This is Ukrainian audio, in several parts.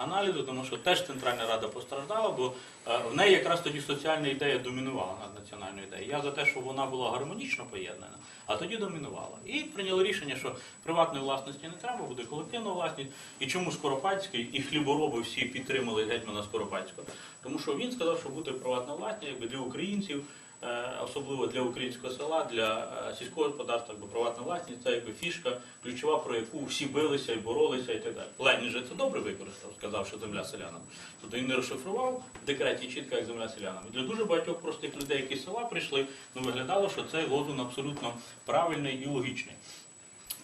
аналізу, тому що теж Центральна Рада постраждала, бо е, в неї якраз тоді соціальна ідея домінувала над національною ідеєю. Я за те, щоб вона була гармонічно поєднана, а тоді домінувала. І прийняли рішення, що приватної власності не треба, буде колективна власність. І чому Скоропадський і хлібороби всі підтримали гетьмана Скоропадського? Тому що він сказав, що буде приватна власність якби для українців. Е, Особливо для українського села, для е, сільського господарства, якби приватна власність, це якби фішка ключова, про яку всі билися і боролися, і так далі. Ленін же це добре використав, сказав, що земля селянам. Тобто він не розшифрував в декреті чітко, як земля селянам. Для дуже багатьох простих людей, які з села прийшли, ну виглядало, що цей лозунг абсолютно правильний і логічний.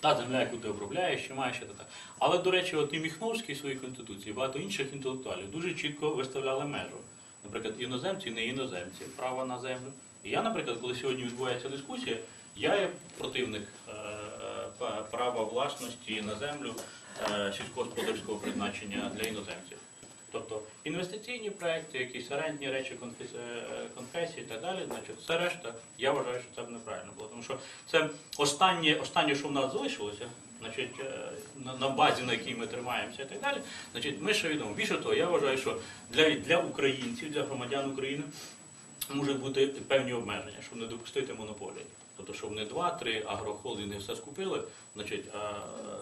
Та земля, яку ти обробляєш, що маєш, і так. Але, до речі, от і Міхновський в своїй конституції, багато інших інтелектуалів дуже чітко виставляли межу. Наприклад, іноземці, не іноземці, право на землю. І я, наприклад, коли сьогодні відбувається дискусія, я є противник е, е, права власності на землю е, сільськогосподарського призначення для іноземців. Тобто інвестиційні проекти, якісь орендні речі, конфесії і так далі, значить, все решта, я вважаю, що це б неправильно було. Тому що це останнє, останнє що в нас залишилося, значить, на, на базі, на якій ми тримаємося і так далі, значить, ми ще відомо. Більше того, я вважаю, що для, для українців, для громадян України можуть бути певні обмеження, щоб не допустити монополії. Тобто, щоб не два-три агрохолдинги все скупили, значить, а,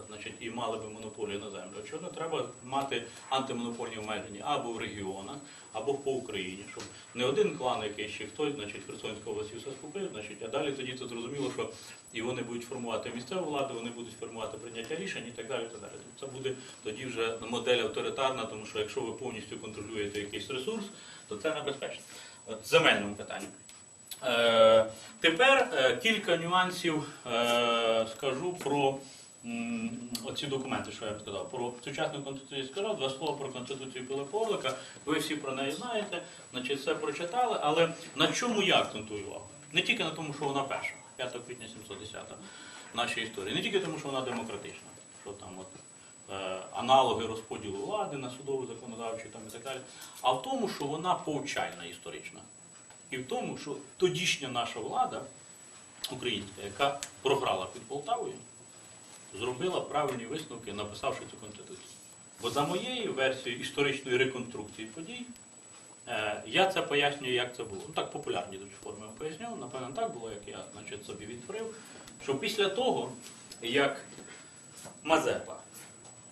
значить, і мали би монополію на землю. Очевидно, треба мати антимонопольні обмеження або в регіонах, або по Україні, щоб не один клан, який ще хтось, значить, в Херсонській області все скупив, значить, а далі тоді це зрозуміло, що і вони будуть формувати місцеву владу, вони будуть формувати прийняття рішень і так далі. Так далі. Це буде тоді вже модель авторитарна, тому що якщо ви повністю контролюєте якийсь ресурс, то це небезпечно. От земельному питанні. Е, тепер е, кілька нюансів е, скажу про м, оці документи, що я сказав. Про сучасну конституцію скажу, два слова про конституцію Пилипа Орлика. Ви всі про неї знаєте, значить, все прочитали, але на чому я акцентую увагу? Не тільки на тому, що вона перша, 5 квітня 710 в нашій історії, не тільки тому, що вона демократична, що там от аналоги розподілу влади на судову законодавчу там і так далі, а в тому, що вона повчальна історична. І в тому, що тодішня наша влада українська, яка програла під Полтавою, зробила правильні висновки, написавши цю конституцію. Бо за моєю версією історичної реконструкції подій, е, я це пояснюю, як це було. Ну так популярні дуже форми я поясню. Напевно, так було, як я значить, собі відтворив. Що після того, як Мазепа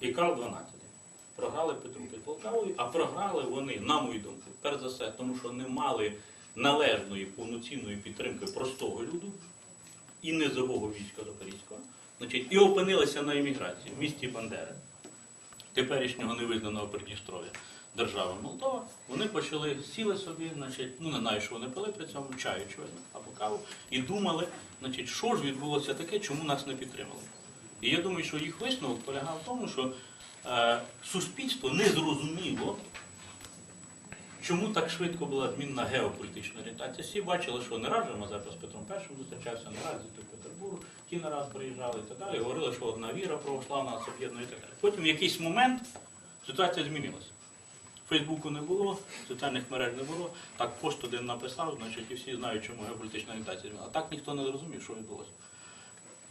і Карл XII програли Петру під Полтавою, а програли вони, на мою думку, перш за все, тому що не мали належної повноцінної підтримки простого люду і низового війська Запорізького, значить, і опинилися на еміграції в місті Бандери, теперішнього невизнаного Придністров'я. Держава Молдова, вони почали сіли собі, значить, ну не знаю, що вони пили при цьому, чаю, очевидно, або каву, і думали, значить, що ж відбулося таке, чому нас не підтримали. І я думаю, що їх висновок полягав в тому, що е, суспільство не зрозуміло, чому так швидко була змінна геополітична орієнтація. Всі бачили, що не раз же Мазепа з Петром І зустрічався, не раз з Петербург, ті не раз приїжджали і так далі. Говорили, що одна віра православна нас об'єднує і так далі. Потім в якийсь момент ситуація змінилася. Фейсбуку не було, соціальних мереж не було. Так пост один написав, значить, і всі знають, чому геополітична орієнтація змінила. А так ніхто не зрозумів, що відбулося.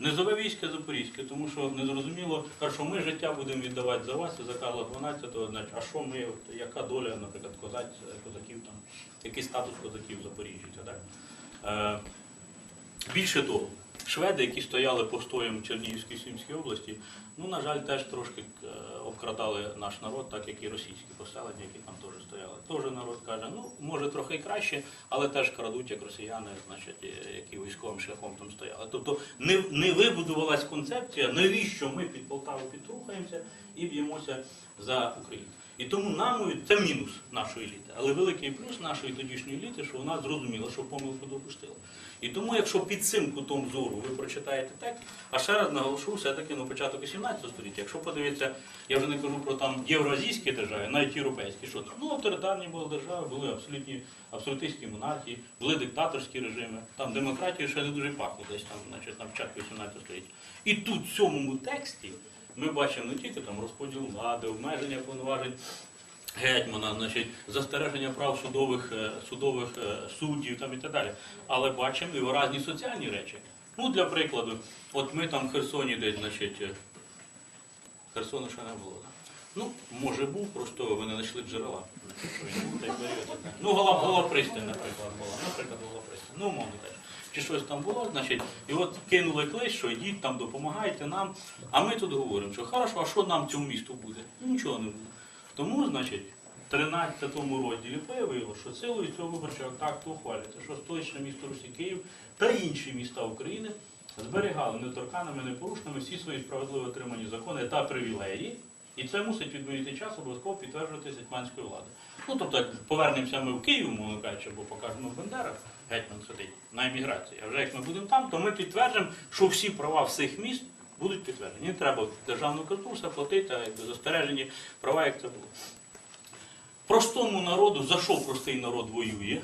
Низове військо Запорізьке, тому що не зрозуміло, що ми життя будемо віддавати за вас і за Карла XII, значить, а що ми, от, яка доля, наприклад, козаць, козаків там, який статус козаків в Запоріжжі так. Е, більше того, шведи, які стояли постоєм в Чернігівській області, ну, на жаль, теж трошки е, обкрадали наш народ, так як і російські поселення, які там теж стояли. Теж народ каже, ну, може трохи краще, але теж крадуть, як росіяни, значить, е, які військовим шляхом там стояли. Тобто не, не вибудувалась концепція, навіщо ми під Полтаву підрухаємося і б'ємося за Україну. І тому нам це мінус нашої еліти. Але великий плюс нашої тодішньої еліти, що вона зрозуміла, що помилку допустила. І тому, якщо під цим кутом зору ви прочитаєте текст, а ще раз наголошу, все-таки на початок 18 століття, якщо подивитися, я вже не кажу про там євразійські держави, навіть європейські, що це? Ну, авторитарні були держави, були абсолютні абсолютистські монархії, були диктаторські режими, там демократія ще не дуже пахло десь там, значить, на початку 18 століття. І тут в цьому тексті ми бачимо не тільки там розподіл влади, обмеження повноважень гетьмана, значить, застереження прав судових, е, судових е, суддів там і так далі. Але бачимо і виразні соціальні речі. Ну, для прикладу, от ми там в Херсоні десь, значить, е, Херсону ще не було. Ну, може був, просто ви не знайшли джерела. Ну, голова, наприклад, була. Наприклад, голова пристань. Ну, умовно теж. Чи щось там було, значить, і от кинули клич, що йдіть там, допомагайте нам. А ми тут говоримо, що хорошо, а що нам цьому місту буде? Нічого не буде. Тому, значить, в 13 розділі виявило, що силою цього виборчого акту ухвалюється, що столичне місто Русі Київ та інші міста України зберігали неторканими, непорушними всі свої справедливо отримані закони та привілеї. І це мусить відповідати час обов'язково підтверджувати гетьманською владою. Ну тобто, повернемося ми в Київ, мовно кажучи, або покажемо Бендера, гетьман сидить на еміграції. А вже як ми будемо там, то ми підтверджимо, що всі права всіх міст будуть підтверджені. Не треба державну культуру все платити, а застережені права, як це було. Простому народу, за що простий народ воює,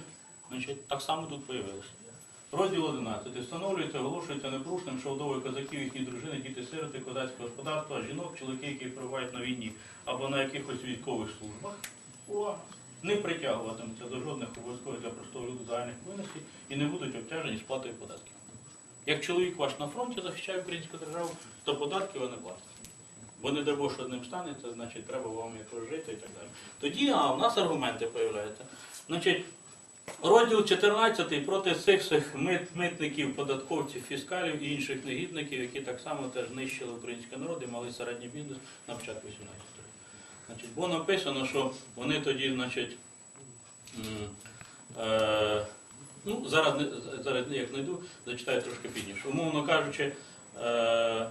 значить, так само тут появилося. Розділ 11. Встановлюється, оголошується непорушним, що вдови козаків, їхні дружини, діти сироти, козацьке господарство, жінок, чоловіки, які перебувають на війні або на якихось військових службах, увага, не притягуватимуться до жодних обов'язкових для простого люду загальних повинностей і не будуть обтяжені сплатою податків. Як чоловік ваш на фронті захищає українську державу, то податки ви не платите. Бо не дай Бог, що одним станеться, значить треба вам якось жити і так далі. Тоді а, у нас аргументи з'являються. Значить, розділ 14 проти цих всіх мит, митників, податковців, фіскалів і інших негідників, які так само теж нищили український народ і мали середній бізнес на початку 18 століття. Значить, бо написано, що вони тоді, значить, е, ну, зараз, зараз як знайду, зачитаю трошки пізніше. Умовно кажучи, е,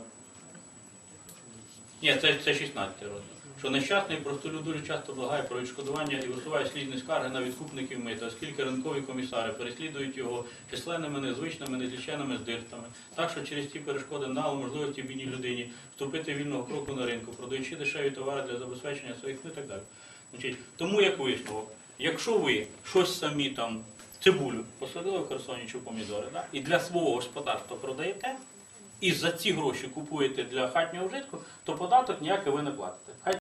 ні, це, це 16 розділ. Що нещасний простолюд дуже часто благає про відшкодування і висуває слідні скарги на відкупників мита, оскільки ринкові комісари переслідують його численними, незвичними, незліченими здиртами. Так що через ці перешкоди дало можливості бідній людині вступити вільного кроку на ринку, продаючи дешеві товари для забезпечення своїх і так далі. Значить, тому як висновок, якщо ви щось самі там цибулю посадили в Херсоні чи помідори, да, і для свого господарства продаєте, і за ці гроші купуєте для хатнього вжитку, то податок ніякий ви не платите.